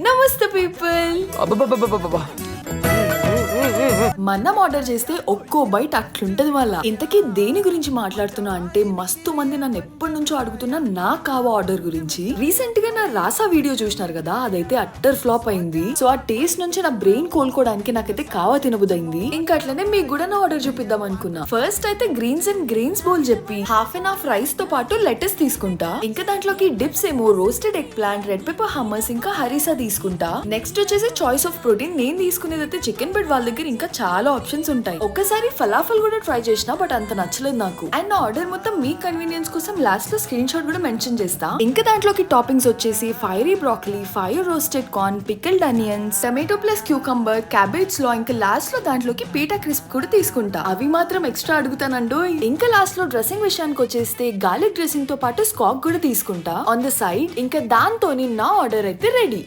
ನಮಸ್ತೆ ಪೀಪಲ್ మనం ఆర్డర్ చేస్తే ఒక్కో బైట్ అట్లుంటది వాళ్ళ. ఇంతకీ దేని గురించి మాట్లాడుతున్నా అంటే మస్తు మంది నన్ను ఎప్పటి నుంచో అడుగుతున్నా నా కావా ఆర్డర్ గురించి. రీసెంట్గా నా రాసా వీడియో చూసినారు కదా అదైతే అట్టర్ ఫ్లాప్ అయింది. సో ఆ టేస్ట్ నుంచి నా బ్రెయిన్ కోలుకోవడానికి నాకైతే కావా తినబుదైంది. ఇంకా అట్లనే మీకు కూడా నా ఆర్డర్ చూపిద్దాం అనుకున్నా. ఫస్ట్ అయితే గ్రీన్స్ అండ్ గ్రీన్స్ బౌల్ చెప్పి హాఫ్ అండ్ హాఫ్ రైస్తో పాటు లెటర్స్ తీసుకుంటా. ఇంకా దాంట్లోకి డిప్స్ ఏమో roasted eggplant red pepper hummus ఇంకా హరీసా తీసుకుంటా. నెక్స్ట్ వచ్చేసి చాయిస్ ఆఫ్ ప్రోటీన్ నేను తీసుకునేది అయితే చికెన్ బెడ్ వాళ్ళ దగ్గర ఇంకా చాలా చాలా ఆప్షన్స్ ఉంటాయి. ఒక్కసారి ఫలాఫల్ కూడా ట్రై చేసిన బట్ అంత నచ్చలేదు నాకు. అండ్ నా ఆర్డర్ మొత్తం మీ కన్వీనియన్స్ కోసం లాస్ట్లో స్క్రీన్ షాట్ కూడా మెన్షన్ చేస్తా. ఇంకా దాంట్లోకి టాపింగ్స్ వచ్చేసి fiery broccoli fire roasted corn pickled onions tomato plus cucumber క్యాబేజ్లో ఇంకా లాస్ట్లో దాంట్లోకి పీటా క్రిస్ప్ కూడా తీసుకుంటా. అవి మాత్రం ఎక్స్ట్రా అడుగుతానండు ఇంకా లాస్ట్లో డ్రెస్సింగ్ విషయానికి వచ్చేస్తే గార్లిక్ డ్రెస్సింగ్తో పాటు స్కాక్ కూడా తీసుకుంటా. ఆన్ ద సైడ్ ఇంకా దాంతోని నా ఆర్డర్ అయితే రెడీ